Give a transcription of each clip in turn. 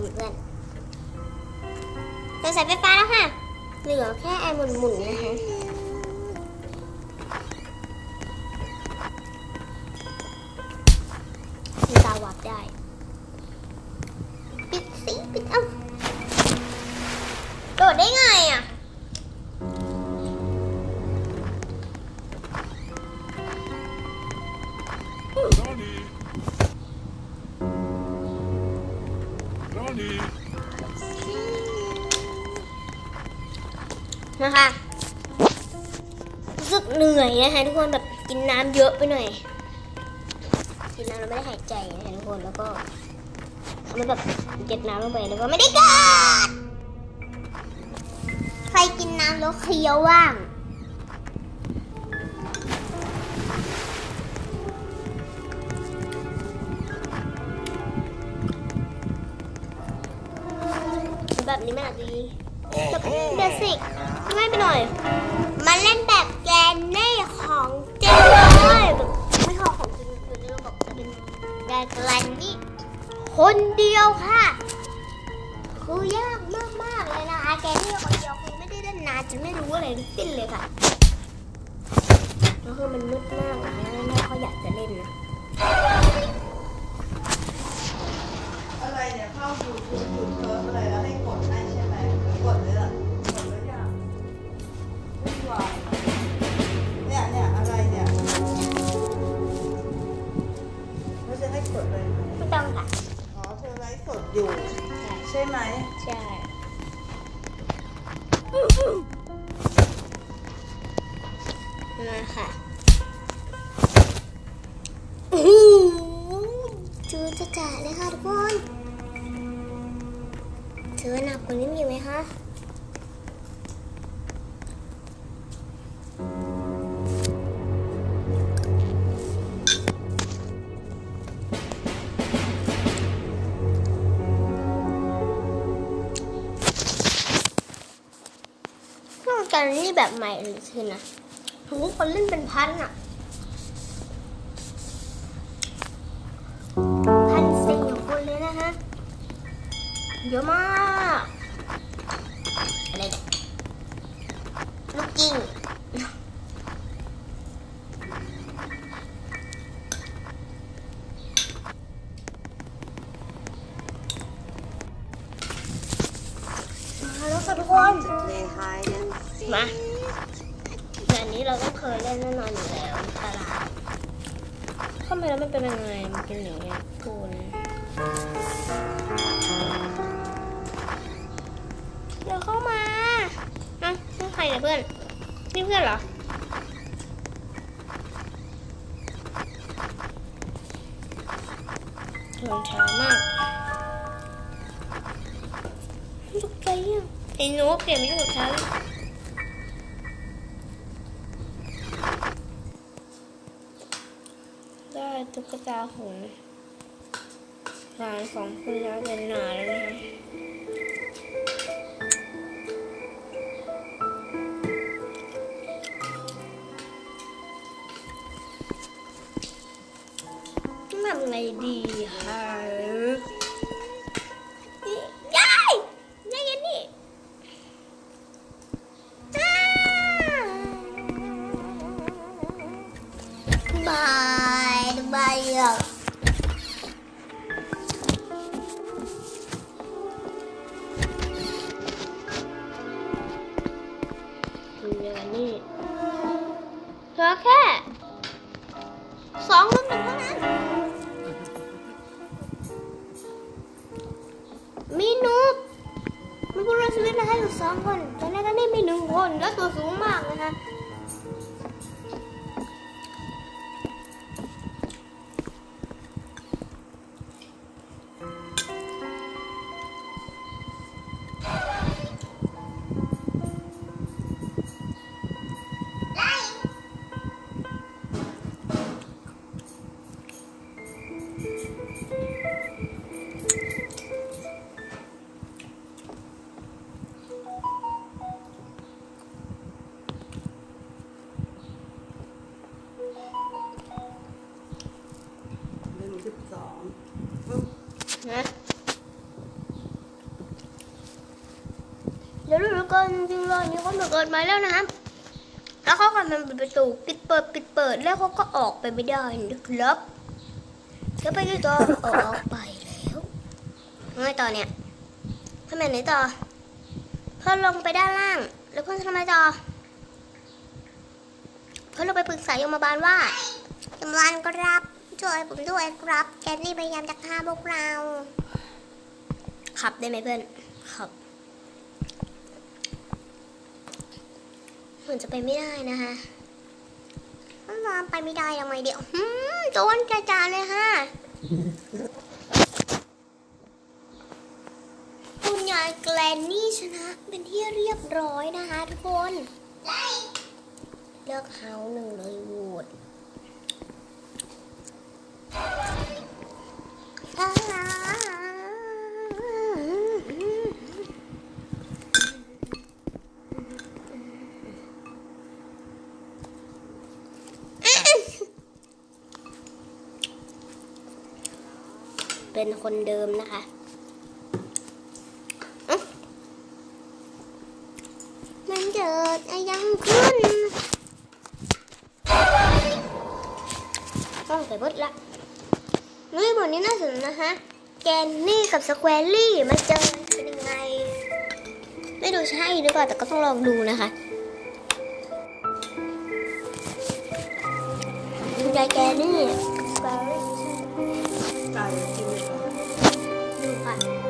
เหมือนเพื่อนเราใส่ไฟฟ้าแล้วค่ะ เหลือแค่ไอ้หมุนๆนะคะมีตาวับได้ ปิดสิ ปิดเอ้าโดดได้ไง นะคะรู้สึกเหนื่อยนะคะทุกคนแบบกินน้ำเยอะไปหน่อย กินน้ำแล้วไม่ได้หายใจนะคะทุกคนแล้วก็ทำให้แบบเก็บน้ำลงไปแล้วก็ไม่ได้กัดใครกินน้ำแล้วเคี้ยวว่างแบบนี้มันอาจจะดีแบบเบสิก ง่ายไปหน่อยมาเล่นแบบแกนเน่ของจริงเลยแบบไม่ของของจริงคือราบอกจะเป็นแบบแกนนี่คนเดียวค่ะ คือยากมากๆเลยนะคะแกนนี่คนเดียวคือไม่ได้เล่นนานจนไม่รู้อะไรสิ้นเลยค่ะแล้วคือมันมืดมากนะแม่เขาอยากจะเล่นนะอะไรเนี่ยเข้ายูทูบยูเทิร์ฟอะไรแล้วให้กดให้ใช่ไหมกดเลยล่ะ ค่ะจูจะจ่าเลยค่ะทุกคนถือว่าหนักกว่านี้มีไหมคะเครื่องการนี่แบบใหม่เลยคือนะ ทุกคนเล่นเป็นพันอะพันสี่คนเลยนะคะเยอะมากอะไรเนี่ยลูกกิ้งมาแล้วค่ะทุกคนเลไฮเนี่ยมาแบบนี้ เราก็เคยเล่นแน่นอนอยู่แล้วตลาดเข้ามาแล้วมันเป็นยังไงมันเป็นอย่างเงี้ยคุณเดี๋ยวเข้ามาอะนี่ใครเนี่ยเพื่อน นี่เพื่อนเหรอเดินช้ามากตกใจอะไอ้หนูเปลี่ยนไม่ถูกฉัน ได้ ตุ๊กตาหุ่นงานของคุณยายเป็นหนาแล้วนะคะทำไงดีคะ มีผู้รอดชีวิตนะคะอยู่สองคนตอนนี้ก็นี่มีหนึ่งคนแล้วตัวสูงมากนะคะ นจริงๆเลยมีคนมาเกิดม่แล้วนะครับแล้วเขาก็มันปิดประตูปิดเปิดปิดเปิดแล้วเขาก็ออกไปไม่ได้นะครับก็ไปที่ต่อออกไปแล้วไงต่อเนี่ยทำไมไหนต่อเพื่อนลงไปด้านล่าง แล้วเพื่อนทำไมต่อเพื่อนลงไปปรึกษายมบาลว่าจำรานครับช่วยผมด้วยครับแกนนี่พยายามจะฆ่าพวกเราขับได้ไหมเพื่อนขับเหมื อนจะไปไม่ได้นะคะนอนไปไม่ได้ทำไมเดี๋ยวโจนกระจายเลยค่ะ คุณยายแกลนนี่ชนะเป็นที่เรียบร้อยนะคะทุกคน เลือกเฮาหนึ่งเลยโหวต เป็นคนเดิมนะคะอ๊ะมันเกิดอะไรยังขึ้นต้องใส่เบิดละนี่บทนี้น่าสนนะคะ แกนนี่กับสแควรลี่มาเจอกันเป็นยังไง ไม่ดูใช่หรือเปล่าแต่ก็ต้องลองดูนะคะดูใจแกน ดู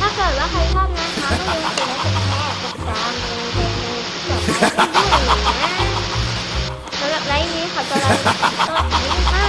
ถ้าเกิดว่าใครชอบนะคะก็อย่าลืมกดไลค์กดแร์กดติดตามกดกระดิ่งกดไลค์ด้วยนะสำหรับไลค์นี้ขอตัวลาไปก่อนนะคะ